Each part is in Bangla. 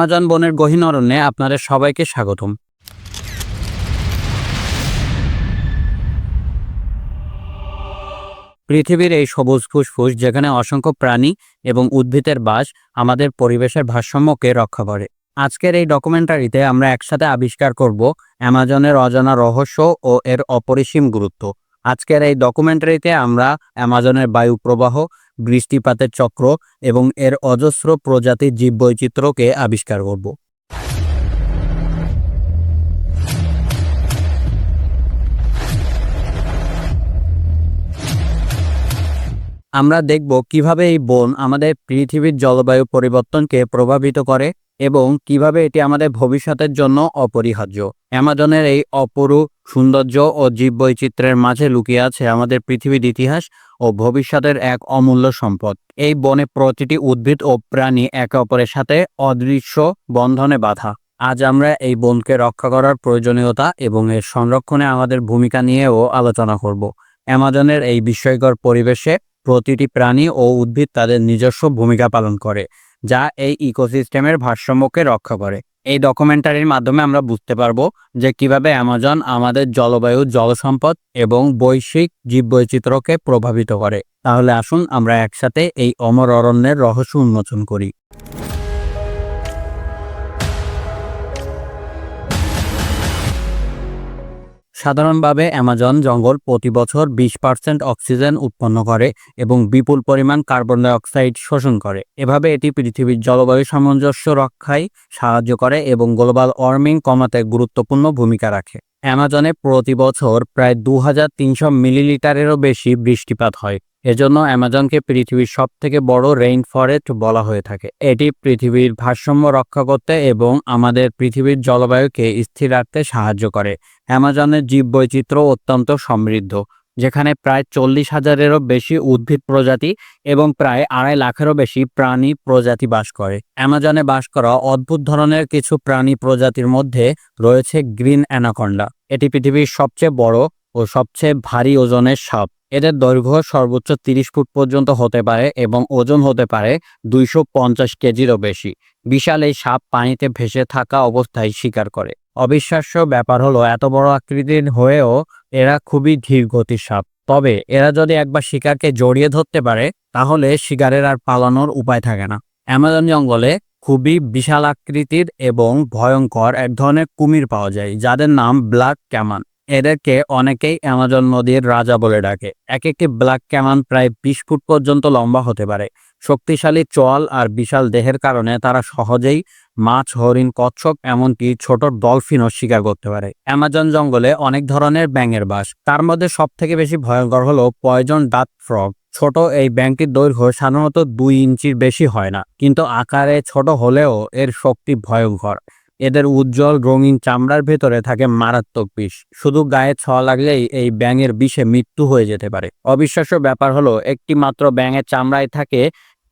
অ্যামাজন বনের গহীন অরণ্যে আপনাদের সবাইকে স্বাগতম। পৃথিবীর এই সবুজ ফুসফুস যেখানে অসংখ্য প্রাণী এবং উদ্ভিদের বাস আমাদের পরিবেশের ভারসাম্যকে রক্ষা করে। আজকের এই ডকুমেন্টারিতে আমরা একসাথে আবিষ্কার করব অ্যামাজনের অজানা রহস্য ও এর অপরিসীম গুরুত্ব। আজকের এই ডকুমেন্টারিতে আমরা অ্যামাজনের বায়ু প্রবাহ বৃষ্টিপাতের চক্র এবং এর অজস্র প্রজাতির জীববৈচিত্র্যকে আবিষ্কার করব। আমরা দেখব কীভাবে এই বন আমাদের পৃথিবীর জলবায়ু পরিবর্তনকে প্রভাবিত করে। এবং কীভাবে এটি আমাদের ভবিষ্যতের জন্য অপরিহার্য। অ্যামাজনের এই অপরূপ সৌন্দর্য ও জীববৈচিত্র্যের মাঝে লুকিয়ে আছে আমাদের পৃথিবীর ইতিহাস ও ভবিষ্যতের এক অমূল্য সম্পদ। এই বনে প্রতিটি উদ্ভিদ ও প্রাণী একে অপরের সাথে অদৃশ্য বন্ধনে বাঁধা। আজ আমরা এই বনকে রক্ষা করার প্রয়োজনীয়তা এবং এর সংরক্ষণে আমাদের ভূমিকা নিয়েও আলোচনা করব। অ্যামাজনের এই বিস্ময়কর পরিবেশে প্রতিটি প্রাণী ও উদ্ভিদ তাদের নিজস্ব ভূমিকা পালন করে। যা এই ইকোসিস্টেমের ভারসাম্যকে রক্ষা করে। এই ডকুমেন্টারির মাধ্যমে আমরা বুঝতে পারব যে কীভাবে অ্যামাজন আমাদের জলবায়ু, জলসম্পদ এবং বৈশ্বিক জীববৈচিত্র্যকে প্রভাবিত করে। তাহলে আসুন আমরা একসাথে এই অমর অরণ্যের রহস্য উন্মোচন করি। সাধারণভাবে অ্যামাজন জঙ্গল প্রতি বছর বিশ পার্সেন্ট অক্সিজেন উৎপন্ন করে এবং বিপুল পরিমাণ কার্বন ডাইঅক্সাইড শোষণ করে। এভাবে এটি পৃথিবীর জলবায়ু সামঞ্জস্য রক্ষায় সাহায্য করে এবং গ্লোবাল ওয়ার্মিং কমাতে গুরুত্বপূর্ণ ভূমিকা রাখে। অ্যামাজনে প্রতি বছর প্রায় দু হাজার তিনশো মিলিলিটারেরও বেশি বৃষ্টিপাত হয়। এজন্য অ্যামাজনকে পৃথিবীর সব থেকে বড় রেইন ফরেস্ট বলা হয়ে থাকে। এটি পৃথিবীর ভারসাম্য রক্ষা করতে এবং আমাদের পৃথিবীর জলবায়ুকে স্থির রাখতে সাহায্য করে। অ্যামাজনের জীববৈচিত্র্য অত্যন্ত সমৃদ্ধ। যেখানে প্রায় চল্লিশ হাজারেরও বেশি উদ্ভিদ প্রজাতি এবং প্রায় আড়াই লাখেরও বেশি প্রাণী প্রজাতি বাস করে। অ্যামাজনে বাস করা অদ্ভুত ধরনের কিছু প্রাণী প্রজাতির মধ্যে রয়েছে গ্রিন অ্যানাকন্ডা। এটি পৃথিবীর সবচেয়ে বড় ও সবচেয়ে ভারী ওজনের সাপ। এদের দৈর্ঘ্য সর্বোচ্চ তিরিশ ফুট পর্যন্ত হতে পারে এবং ওজন হতে পারে দুইশো পঞ্চাশ কেজিরও বেশি। বিশাল এই সাপ পানিতে ভেসে থাকা অবস্থায় শিকার করে। অবিশ্বাস্য ব্যাপার হলো, এত বড় আকৃতির হয়েও এরা খুবই ধীর গতির সাপ তবে এরা যদি একবার শিকারকে জড়িয়ে ধরতে পারে, তাহলে শিকারের আর পালানোর উপায় থাকে না। অ্যামাজন জঙ্গলে খুবই বিশাল আকৃতির এবং ভয়ঙ্কর এক ধরনের কুমির পাওয়া যায়, যাদের নাম ব্ল্যাক ক্যামান। এদেরকে অনেকেই অ্যামাজন নদীর রাজা বলে ডাকে। এক একটি ব্ল্যাক ক্যামান প্রায় বিশ ফুট পর্যন্ত লম্বা হতে পারে। শক্তিশালী চল আর বিশাল দেহের কারণে তারা সহজেই মাছ, হরিণ, কচ্ছপ, এমনকি ছোট ডলফিনও শিকার করতে পারে। অ্যামাজন জঙ্গলে অনেক ধরনের ব্যাঙের বাস। তার মধ্যে সব থেকে বেশি ভয়ঙ্কর হলো পয়জন ডাক ফ্রগ। ছোট এই ব্যাংকটির দৈর্ঘ্য সাধারণত দুই ইঞ্চির বেশি হয় না, কিন্তু আকারে ছোট হলেও এর শক্তি ভয়ঙ্কর। এদের উজ্জ্বল রঙিন চামড়ার ভেতরে থাকে মারাত্মক বিষ। শুধু গায়ে ছোঁয়া লাগলেই এই ব্যাঙের বিষে মৃত্যু হয়ে যেতে পারে। অবিশ্বাস্য ব্যাপার হলো একটি মাত্র ব্যাঙের চামড়ায় থাকে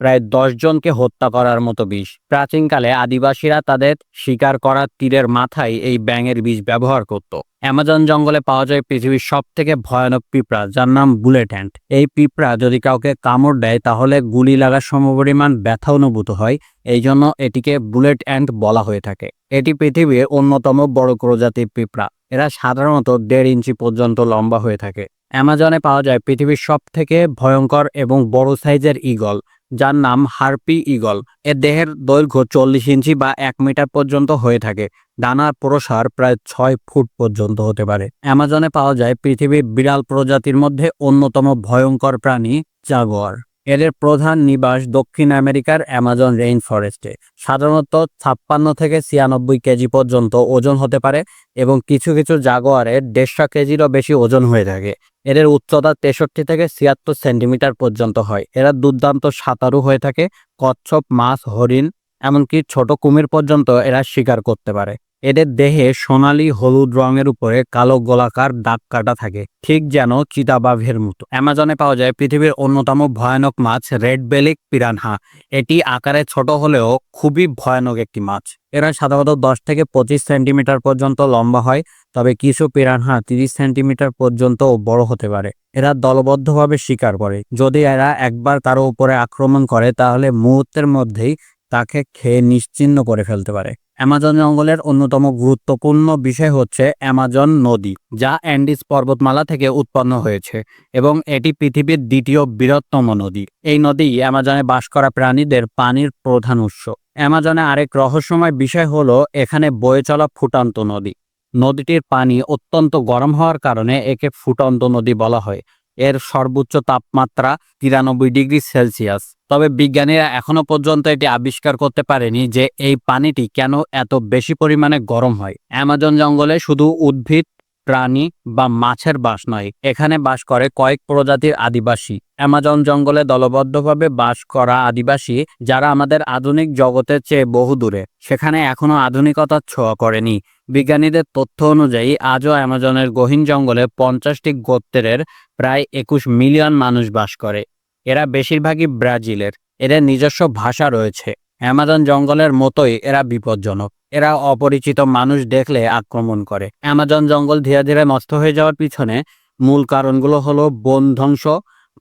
প্রায় দশ জনকে হত্যা করার মতো বিষ। প্রাচীনকালে আদিবাসীরা তাদের শিকার করা তীরের মাথায় এই ব্যাঙের বিষ ব্যবহার করত। অ্যামাজন জঙ্গলে পাওয়া যায় পৃথিবীর সব থেকে ভয়ানক পিঁপড়া, যার নাম বুলেট হ্যান্ড এই পিঁপড়া যদি কাউকে কামড় দেয়, তাহলে গুলি লাগার সমপরিমাণ ব্যথা অনুভূত হয়। এই জন্য এটিকে বুলেট অ্যান্ড বলা হয়ে থাকে। এটি পৃথিবীর অন্যতম বড় প্রজাতির পিঁপড়া। এরা সাধারণত দেড় ইঞ্চি পর্যন্ত লম্বা হয়ে থাকে। অ্যামাজনে পাওয়া যায় পৃথিবীর সব থেকে ভয়ঙ্কর এবং বড় সাইজের ইগল যার নাম হার্পি ইগল। এর দেহের দৈর্ঘ্য চল্লিশ ইঞ্চি বা এক মিটার পর্যন্ত হয়ে থাকে। ডানার প্রসার প্রায় ছয় ফুট পর্যন্ত হতে পারে। অ্যামাজনে পাওয়া যায় পৃথিবীর বিড়াল প্রজাতির মধ্যে অন্যতম ভয়ঙ্কর প্রাণী জাগোয়ার। এদের প্রধান নিবাস দক্ষিণ আমেরিকার অ্যামাজন রেইন ফরেস্টে। সাধারণত ছাপ্পান্ন থেকে ছিয়ানব্বই কেজি পর্যন্ত ওজন হতে পারে এবং কিছু কিছু জাগোয়ারের দেড়শো কেজিরও বেশি ওজন হয়ে থাকে। এদের উচ্চতা তেষট্টি থেকে ছিয়াত্তর সেন্টিমিটার পর্যন্ত হয়। এরা দুর্দান্ত সাঁতারু হয়ে থাকে, কচ্ছপ, মাছ, হরিণ, এমনকি ছোট কুমির পর্যন্ত এরা শিকার করতে পারে। এদের দেহে সোনালি হলুদ রঙের উপরে কালো গোলাকার দাগ কাটা থাকে, ঠিক যেন চিতাবাঘের মতো। অ্যামাজনে পাওয়া যায় পৃথিবীর অন্যতম ভয়ানক মাছ রেড বেলিক পিরানহা। এটি আকারে ছোট হলেও খুবই ভয়ানক একটি মাছ। এরা সাধারণত দশ থেকে পঁচিশ সেন্টিমিটার পর্যন্ত লম্বা হয়, তবে কিছু পিরানহা তিরিশ সেন্টিমিটার পর্যন্ত বড় হতে পারে। এরা দলবদ্ধভাবে শিকার করে। যদি এরা একবার তার উপরে আক্রমণ করে, তাহলে মুহূর্তের মধ্যেই তাকে খেয়ে নিশ্চিহ্ন করে ফেলতে পারে। অ্যামাজন জঙ্গলের অন্যতম গুরুত্বপূর্ণ বিষয় হচ্ছে অ্যামাজন নদী, যা অ্যান্ডিস পর্বতমালা থেকে উৎপন্ন হয়েছে এবং এটি পৃথিবীর দ্বিতীয় বৃহত্তম নদী। এই নদী অ্যামাজনে বাস করা প্রাণীদের পানির প্রধান উৎস। অ্যামাজনে আরেক রহস্যময় বিষয় হলো এখানে বয়ে চলা ফুটান্ত নদী। নদীটির পানি অত্যন্ত গরম হওয়ার কারণে একে ফুটন্ত নদী বলা হয়। এর সর্বোচ্চ তাপমাত্রা তিরানব্বই ডিগ্রি সেলসিয়াস। তবে বিজ্ঞানীরা এখনও পর্যন্ত এটি আবিষ্কার করতে পারেনি যে এই পানিটি কেন এত বেশি পরিমাণে গরম হয়। অ্যামাজন জঙ্গলে শুধু উদ্ভিদ, প্রাণী বা মাছের বাস নয়, এখানে বাস করে কয়েক প্রজাতির আদিবাসী। অ্যামাজন জঙ্গলে দলবদ্ধভাবে বাস করা আদিবাসী যারা আমাদের আধুনিক জগতের চেয়ে বহু দূরে, সেখানে এখনও আধুনিকতার ছোঁয়া করেনি। বিজ্ঞানীদের তথ্য অনুযায়ী, আজও অ্যামাজনের গহীন জঙ্গলে পঞ্চাশটি গোত্রের প্রায় একুশ মিলিয়ন মানুষ বাস করে। এরা বেশিরভাগই ব্রাজিলের। এদের নিজস্ব ভাষা রয়েছে। অ্যামাজন জঙ্গলের মতোই এরা বিপজ্জনক। এরা অপরিচিত মানুষ দেখলে আক্রমণ করে। অ্যামাজন জঙ্গল ধীরে ধীরে নষ্ট হয়ে যাওয়ার পিছনে মূল কারণগুলো হলো বন ধ্বংস,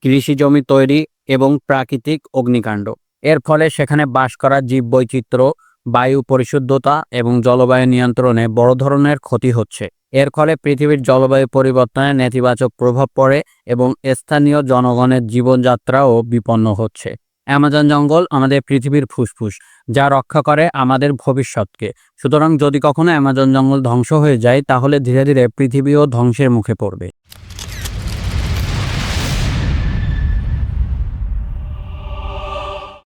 কৃষি জমি তৈরি এবং প্রাকৃতিক অগ্নিকাণ্ড। এর ফলে সেখানে বাস করা জীববৈচিত্র্য বায়ু পরিশুদ্ধতা এবং জলবায়ু নিয়ন্ত্রণে বড় ধরনের ক্ষতি হচ্ছে। এর ফলে পৃথিবীর জলবায়ু পরিবর্তনে নেতিবাচক প্রভাব পড়ে এবং স্থানীয় জনগণের জীবনযাত্রাও বিপন্ন হচ্ছে। অ্যামাজন জঙ্গল আমাদের পৃথিবীর ফুসফুস, যা রক্ষা করে আমাদের ভবিষ্যৎকে। সুতরাং যদি কখনো অ্যামাজন জঙ্গল ধ্বংস হয়ে যায়, তাহলে ধীরে ধীরে পৃথিবীও ধ্বংসের মুখে পড়বে।